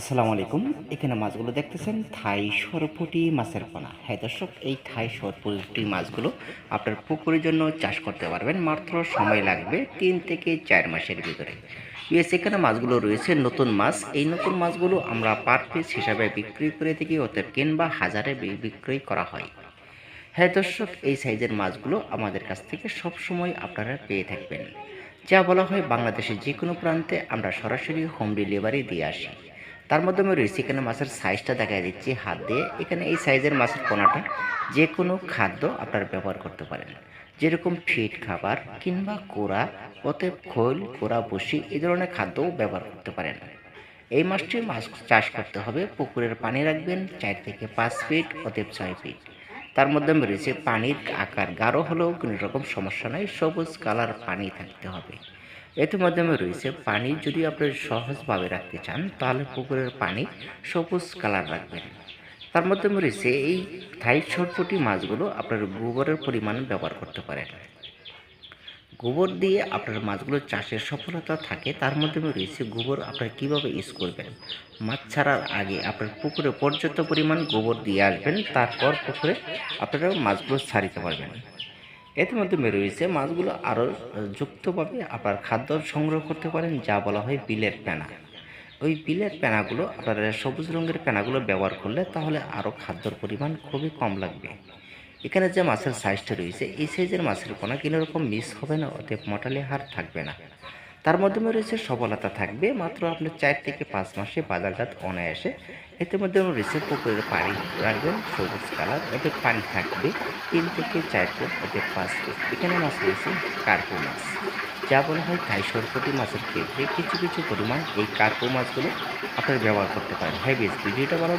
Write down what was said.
আসসালামু আলাইকুম। এখানে মাছগুলো দেখতেছেন, থাই সরপুটি মাছের পোনা। হ্যাঁ দর্শক, এই থাই সরপুটি মাছগুলো আপনার পুকুরের জন্য চাষ করতে পারবেন। মাত্র সময় লাগবে তিন থেকে চার মাসের ভিতরে। ইয়েস এখানে মাছগুলো রয়েছে? নতুন মাছ। এই নতুন মাছগুলো আমরা পার পিস হিসাবে বিক্রি করে থাকি, অতএব কিংবা হাজারে বিক্রয় করা হয়। হ্যাঁ দর্শক, এই সাইজের মাছগুলো আমাদের কাছ থেকে সব সময় আপনারা পেয়ে থাকবেন। যা বলা হয় বাংলাদেশের যে কোনো প্রান্তে আমরা সরাসরি হোম ডেলিভারি দিয়ে আসি। তার মাধ্যমে রয়েছে। এখানে মাছের সাইজটা দেখা দিচ্ছি হাত। দিয়ে এখানে এই সাইজের মাছের পোনাটা যে কোনো খাদ্য আপনারা ব্যবহার করতে পারেন। যেরকম ফিট খাবার কিংবা কোড়া, অতএব খোল, কোড়া, বসি এই ধরনের খাদ্যও ব্যবহার করতে পারেন। এই মাছটি মাছ চাষ করতে হবে। পুকুরের পানি রাখবেন চার থেকে পাঁচ ফিট অতএব ছয় ফিট তার মধ্যে রয়েছে পানির আকার। গাঢ় হলেও কোনো রকম সমস্যা নাই, সবুজ কালার পানি থাকতে হবে। এর মাধ্যমে রয়েছে পানি, যদি আপনি সহজভাবে রাখতে চান, তাহলে পুকুরের পানি সবুজ কালার রাখবেন। তার মধ্যে রয়েছে এই থাই ছটপটি মাছগুলো আপনার গোবরের পরিমাণ ব্যবহার করতে পারেন। গোবর দিয়ে আপনার মাছগুলো চাষের সফলতা থাকে, তার মধ্যে রয়েছে গোবর। আপনারা কীভাবে ইউজ করবেন? মাছ ছাড়ার আগে আপনার পুকুরে পর্যাপ্ত পরিমাণ গোবর দিয়ে আসবেন, তারপর পুকুরে আপনারা মাছগুলো ছাড়িতে পারবেন। এর মাধ্যমে রয়েছে মাছগুলো আরও যুক্তভাবে আপনার খাদ্য সংগ্রহ করতে পারেন, যা বলা হয় বিলের পেনা। ওই বিলের পেনাগুলো আপনারা সবুজ রঙের পেনাগুলো ব্যবহার করলে তাহলে আরও খাদ্যর পরিমাণ খুবই কম লাগবে। এখানে যে মাছের সাইজটা রয়েছে, এই সাইজের মাছের কোনো কোনো রকম মিস হবে না, অতএব মোটালে হার থাকবে না। তার মাধ্যমে রয়েছে সফলতা থাকবে, মাত্র আপনি চার থেকে পাঁচ মাসে বাজারজাত অনায়াসে এতে মধ্যে রয়েছে পুকুরের পানি রাখবেন, সবুজ কালার এতে পানি থাকবে তিন থেকে চার ফুট এতে পাঁচ ফুট। এখানে মাছ রয়েছে কার্পু মাছ। যা বলা হয় থাই সরপটি মাছের ক্ষেত্রে কিছু কিছু পরিমাণ এই কার্পু মাছগুলো আপনারা ব্যবহার করতে পারেন। হ্যাঁ বেশ, ভিডিওটা ভালো